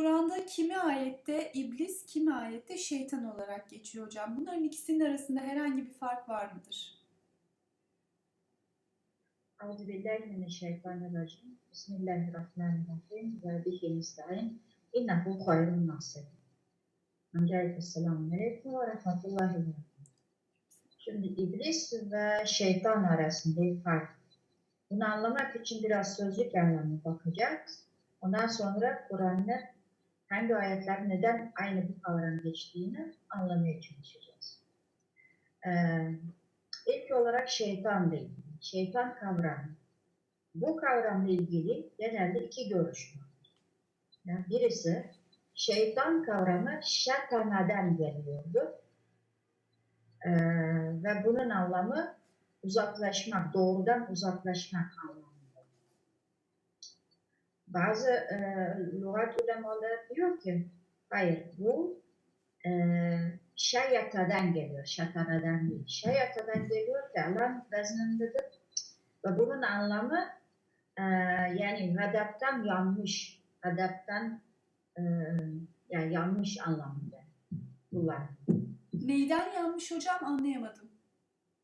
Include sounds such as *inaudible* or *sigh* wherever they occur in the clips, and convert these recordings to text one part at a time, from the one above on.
Kur'an'da kimi ayette iblis, kimi ayette şeytan olarak geçiyor hocam. Bunların ikisinin arasında herhangi bir fark var mıdır? Euzubillahimineşşeytanirracim. Bismillahirrahmanirrahim. Ve bihi nesta'in. İnnehu hayrun nasir. Öncelikle selamun aleyküm ve rahmetullahi ve Şimdi iblis ve şeytan arasında bir fark. Bunu anlamak için biraz sözlük anlamına bakacağız. Ondan sonra Kur'an'ın hangi ayetler neden aynı bu kavram geçtiğini anlamaya çalışacağız. Ee, ilk olarak şeytan değil. Şeytan kavramı. Bu kavramla ilgili genelde iki görüş var. Yani birisi şeytan kavramı şatanadan geliyordu. Ee, ve bunun anlamı uzaklaşmak, doğrudan uzaklaşmak anlamında. Bazı e, lügat ulemaları diyor ki, hayır bu e, şayatadan geliyor, şatanadan değil. Şayatadan geliyor ki Allah'ın veznindedir ve bunun anlamı e, yani gadaptan yanmış, gadaptan e, yani yanlış anlamında kullanılıyor. Neyden yanmış hocam anlayamadım.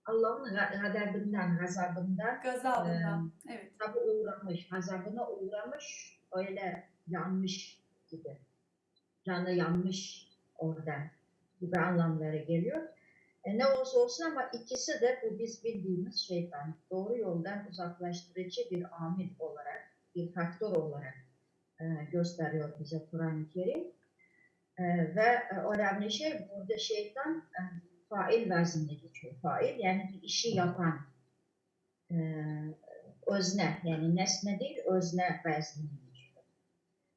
Allah'ın ga- gadabından, gazabından Gazabından. Evet. tabi uğramış, gazabına uğramış, öyle yanmış gibi. Canı yanmış oradan gibi anlamlara geliyor. E, ne olursa olsun ama ikisi de bu biz bildiğimiz şeytan. Doğru yoldan uzaklaştırıcı bir amil olarak, bir faktör olarak e, gösteriyor bize Kur'an-ı Kerim. E, ve e, önemli şey burada şeytan e, fail vezninde geçiyor. Fail yani bir işi yapan e, özne yani nesne değil özne vezninde geçiyor.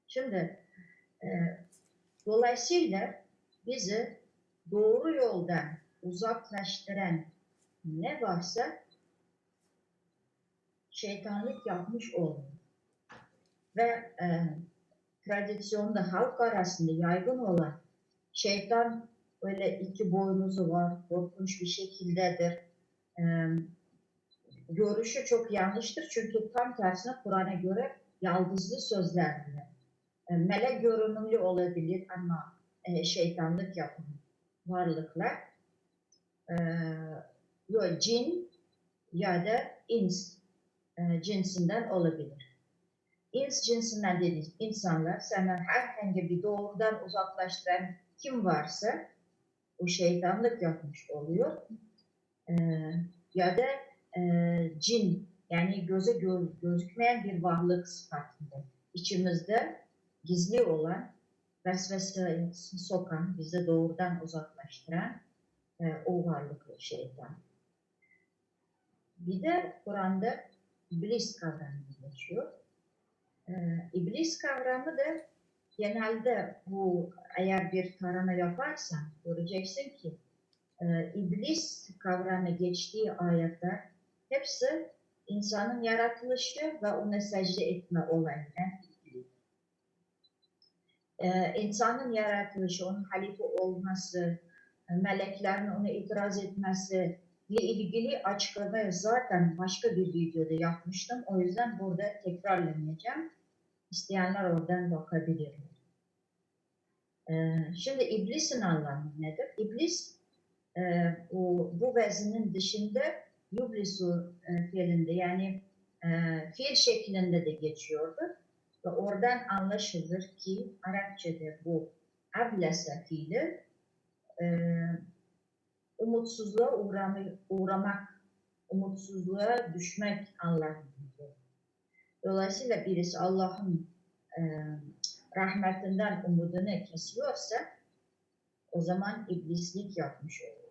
Şimdi e, dolayısıyla bizi doğru yoldan uzaklaştıran ne varsa şeytanlık yapmış olur. Ve e, tradisyonda halk arasında yaygın olan şeytan böyle iki boynuzu var, korkunç bir şekildedir. E, görüşü çok yanlıştır çünkü tam tersine Kur'an'a göre yaldızlı sözlerdir. E, melek görünümlü olabilir ama e, şeytanlık yapan varlıklar e, yo, cin ya da ins e, cinsinden olabilir. İns cinsinden dediğimiz insanlar senden herhangi bir doğrudan uzaklaştıran kim varsa o şeytanlık yapmış oluyor. E, ya da e, cin yani göze gö- gözükmeyen bir varlık sıfatında. İçimizde gizli olan vesvese sokan, bizi doğrudan uzaklaştıran e, o varlıklı şeytan. Bir de Kur'an'da iblis kavramı geçiyor. E, iblis kavramı da genelde bu eğer bir tarama yaparsan göreceksin ki e, iblis kavramı geçtiği ayetler hepsi insanın yaratılışı ve ona secde etme olayıyla ilgili. Ee, insanın yaratılışı, onun halife olması, e, meleklerin ona itiraz etmesi ile ilgili açıklamayı zaten başka bir videoda yapmıştım. O yüzden burada tekrarlamayacağım. İsteyenler oradan bakabilirler. Ee, şimdi iblisin anlamı nedir? İblis e, bu, bu vezinin dışında yublisu e, fiilinde yani e, fiil şeklinde de geçiyordu. Ve oradan anlaşılır ki Arapçada bu ablese fiili e, umutsuzluğa uğramı, uğramak, umutsuzluğa düşmek anlamında. Dolayısıyla birisi Allah'ın e, rahmetinden umudunu kesiyorsa o zaman iblislik yapmış olur.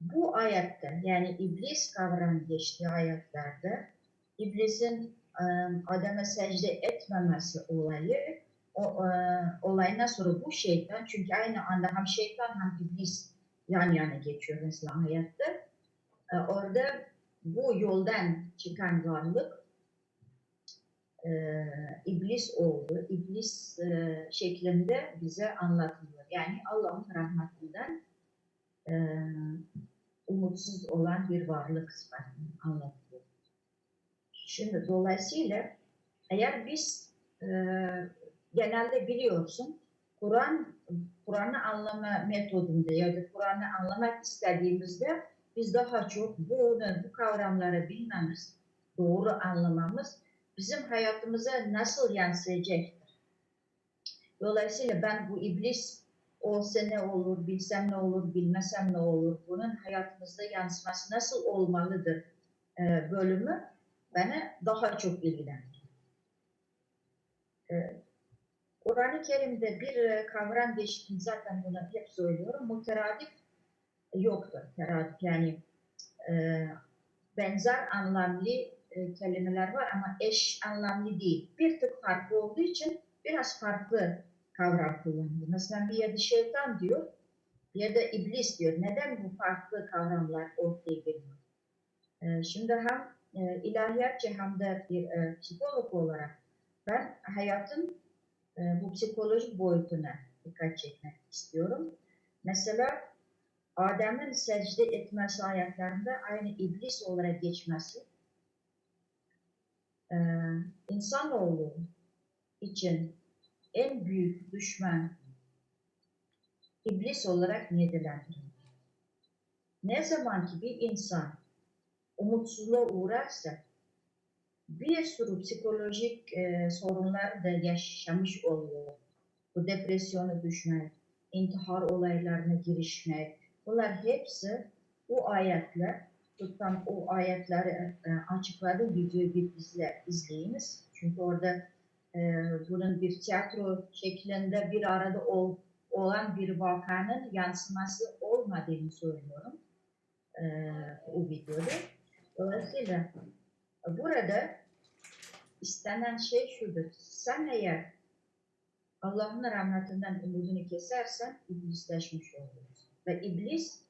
Bu ayette yani iblis kavramı geçtiği ayetlerde iblisin e, Adem'e secde etmemesi olayı o, e, olayından sonra bu şeytan çünkü aynı anda hem şeytan hem iblis yan yana geçiyor mesela ayette. E, orada bu yoldan çıkan varlık e, iblis oldu. İblis e, şeklinde bize anlatılıyor. Yani Allah'ın rahmetinden e, umutsuz olan bir varlık sıfatını anlatıyor. Şimdi dolayısıyla eğer biz e, genelde biliyorsun Kur'an Kur'an'ı anlama metodunda ya da Kur'an'ı anlamak istediğimizde biz daha çok bunu, bu kavramları bilmemiz, doğru anlamamız bizim hayatımıza nasıl yansıyacaktır. Dolayısıyla ben bu iblis olsa ne olur, bilsem ne olur, bilmesem ne olur, bunun hayatımızda yansıması nasıl olmalıdır e, bölümü beni daha çok ilgilendiriyor. E, Kur'an-ı Kerim'de bir e, kavram geçtiğini zaten bunu hep söylüyorum. Muteradif yoktur. Teradif yani benzer anlamlı e, kelimeler var ama eş anlamlı değil. Bir tık farklı olduğu için biraz farklı kavram kullanıyor. Mesela bir yerde şeytan diyor, bir yerde iblis diyor. Neden bu farklı kavramlar ortaya geliyor? E, şimdi hem e, ilahiyatçı hem de bir e, psikolog olarak ben hayatın e, bu psikolojik boyutuna dikkat çekmek istiyorum. Mesela Adem'in secde etmesi ayaklarında aynı iblis olarak geçmesi e, insanoğlu için en büyük düşman iblis olarak nitelendirilir. Ne zaman ki bir insan umutsuzluğa uğrarsa bir sürü psikolojik e, sorunlar da yaşamış oluyor. Bu depresyona düşmek, intihar olaylarına girişmek, bunlar hepsi bu ayetler, tutan o ayetleri e, açıkladığı videoyu bir izle, izleyiniz. Çünkü orada e, bunun bir tiyatro şeklinde bir arada ol, olan bir vakanın yansıması olmadığını söylüyorum e, o videoda. Dolayısıyla burada istenen şey şudur. Sen eğer Allah'ın rahmetinden umudunu kesersen iblisleşmiş olursun. Ve iblis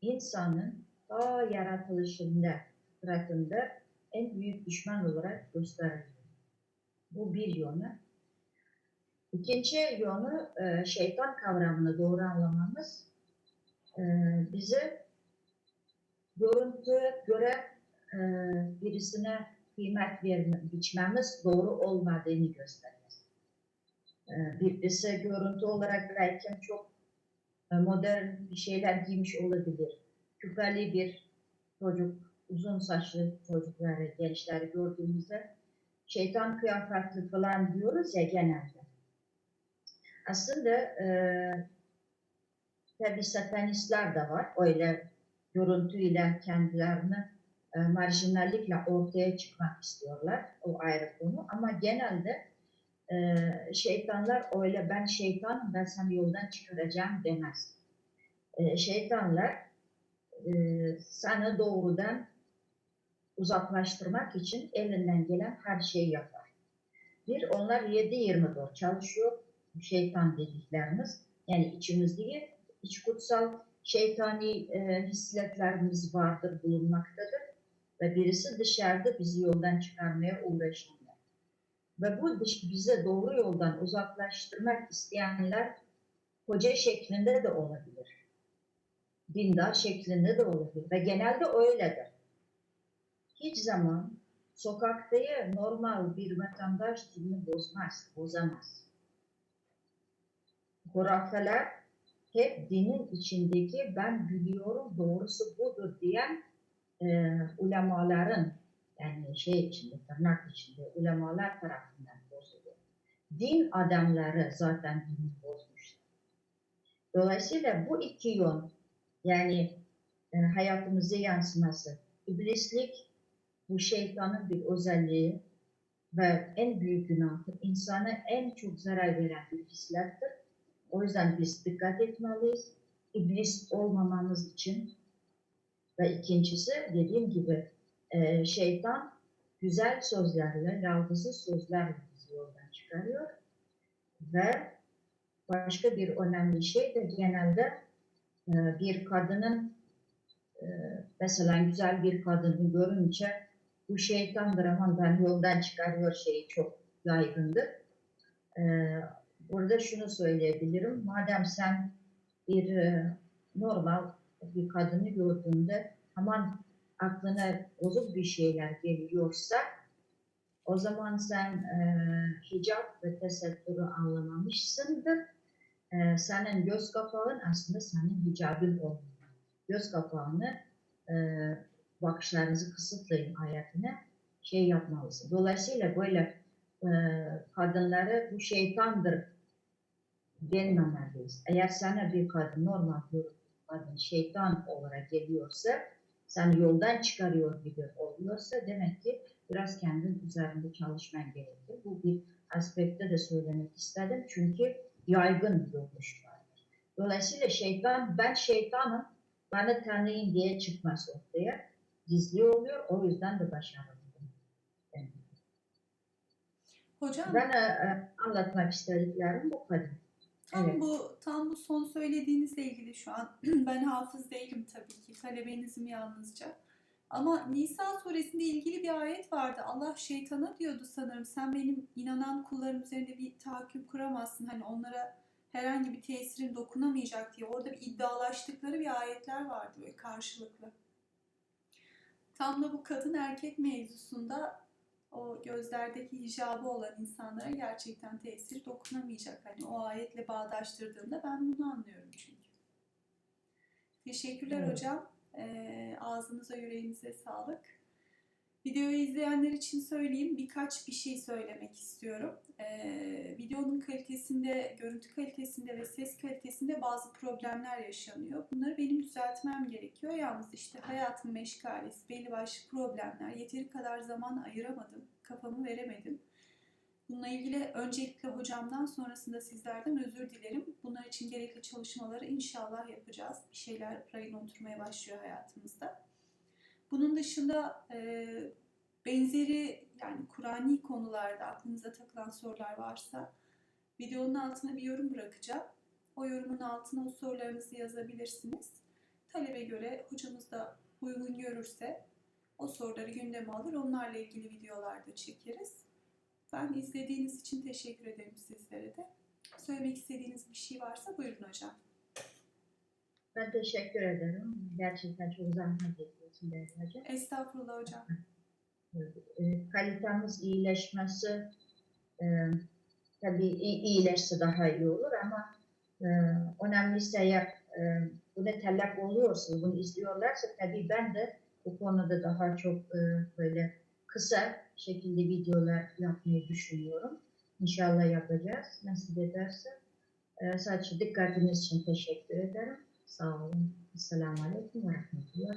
insanın ta yaratılışında, fıtratında en büyük düşman olarak gösterilir. Bu bir yönü. İkinci yönü e, şeytan kavramını doğru anlamamız e, bize görüntüye göre e, birisine kıymet verme, biçmemiz doğru olmadığını gösterir. Birisi görüntü olarak belki çok modern bir şeyler giymiş olabilir. Küpeli bir çocuk, uzun saçlı çocukları, gençleri gördüğümüzde şeytan kıyafetli falan diyoruz ya genelde. Aslında e, tabi satanistler de var. Öyle görüntüyle kendilerini e, marjinallikle ortaya çıkmak istiyorlar. O ayrı konu. Ama genelde e, şeytanlar öyle ben şeytanım ben seni yoldan çıkaracağım demez. E, şeytanlar e, sana doğrudan uzaklaştırmak için elinden gelen her şeyi yapar. Bir, onlar 7-24 çalışıyor. Şeytan dediklerimiz. Yani içimizdeki iç kutsal şeytani e, hisletlerimiz vardır, bulunmaktadır. Ve birisi dışarıda bizi yoldan çıkarmaya uğraşanlar. Ve bu dış, bize doğru yoldan uzaklaştırmak isteyenler hoca şeklinde de olabilir. Dindar şeklinde de olabilir. Ve genelde öyledir hiç zaman sokaktayı normal bir vatandaş dilini bozmaz, bozamaz. Hurafeler hep dinin içindeki ben biliyorum doğrusu budur diyen e, ulemaların yani şey içinde, tırnak içinde ulemalar tarafından bozuluyor. Din adamları zaten dini bozmuşlar. Dolayısıyla bu iki yön yani e, hayatımıza yansıması, iblislik bu şeytanın bir özelliği ve en büyük günahı insana en çok zarar veren bir hislerdir. O yüzden biz dikkat etmeliyiz. İblis olmamamız için ve ikincisi dediğim gibi e, şeytan güzel sözlerle, yaldızlı sözlerle bizi yoldan çıkarıyor. Ve başka bir önemli şey de genelde bir kadının e, mesela güzel bir kadını görünce bu şeytandır aman ben yoldan çıkarıyor şeyi çok yaygındır. Ee, burada şunu söyleyebilirim. Madem sen bir e, normal bir kadını gördüğünde aman aklına bozuk bir şeyler geliyorsa O zaman sen e, hicap ve tesettürü anlamamışsındır. E, senin göz kapağın aslında senin hicabın olmalı. Göz kapağını e, bakışlarınızı kısıtlayın ayetine şey yapmalısın. Dolayısıyla böyle e, kadınları bu şeytandır denmemeliyiz. Eğer sana bir kadın normal bir kadın şeytan olarak geliyorsa seni yoldan çıkarıyor gibi oluyorsa demek ki biraz kendin üzerinde çalışman gerekir. Bu bir aspekte de söylemek istedim. Çünkü yaygın vardır. Dolayısıyla şeytan, ben şeytanım, bana tanıyın diye çıkmaz ortaya. Gizli oluyor, o yüzden de başarılı. Hocam Ben e, e, anlatmak istediklerim bu kadar. tam evet. bu tam bu son söylediğinizle ilgili şu an *clears throat* ben hafız değilim tabii ki. Talebenizim yalnızca. Ama Nisa suresinde ilgili bir ayet vardı. Allah şeytana diyordu sanırım. Sen benim inanan kullarım üzerinde bir tahakküm kuramazsın. Hani onlara herhangi bir tesirin dokunamayacak diye. Orada bir iddialaştıkları bir ayetler vardı böyle karşılıklı. Tam da bu kadın erkek mevzusunda o gözlerdeki hicabı olan insanlara gerçekten tesir dokunamayacak. Hani o ayetle bağdaştırdığımda ben bunu anlıyorum çünkü. Teşekkürler Evet. hocam. Ee, ağzınıza yüreğinize sağlık. Videoyu izleyenler için söyleyeyim birkaç bir şey söylemek istiyorum. Ee, videonun kalitesinde, görüntü kalitesinde ve ses kalitesinde bazı problemler yaşanıyor. Bunları benim düzeltmem gerekiyor. Yalnız işte hayatın meşgalesi, belli başlı problemler, yeteri kadar zaman ayıramadım, kafamı veremedim. Bununla ilgili öncelikle hocamdan sonrasında sizlerden özür dilerim. Bunlar için gerekli çalışmaları inşallah yapacağız. Bir şeyler rayına oturmaya başlıyor hayatımızda. Bunun dışında e, benzeri yani Kur'ani konularda aklınıza takılan sorular varsa videonun altına bir yorum bırakacağım. O yorumun altına o sorularınızı yazabilirsiniz. Talebe göre hocamız da uygun görürse o soruları gündeme alır. Onlarla ilgili videolar da çekeriz. Ben izlediğiniz için teşekkür ederim sizlere de. Söylemek istediğiniz bir şey varsa buyurun hocam. Ben teşekkür ederim. Gerçekten çok zahmet ediyorsun Değerli Hocam. Estağfurullah hocam. kalitemiz iyileşmesi e, tabii iyi- iyileşse daha iyi olur ama e, önemlisi eğer e, buna talep oluyorsa, bunu izliyorlarsa tabii ben de bu konuda daha çok e, böyle kısa şekilde videolar yapmayı düşünüyorum. İnşallah yapacağız. Nasip ederse. E, sadece dikkatiniz için teşekkür ederim. Sağ olun. Esselamu Aleyküm Rahmetullah.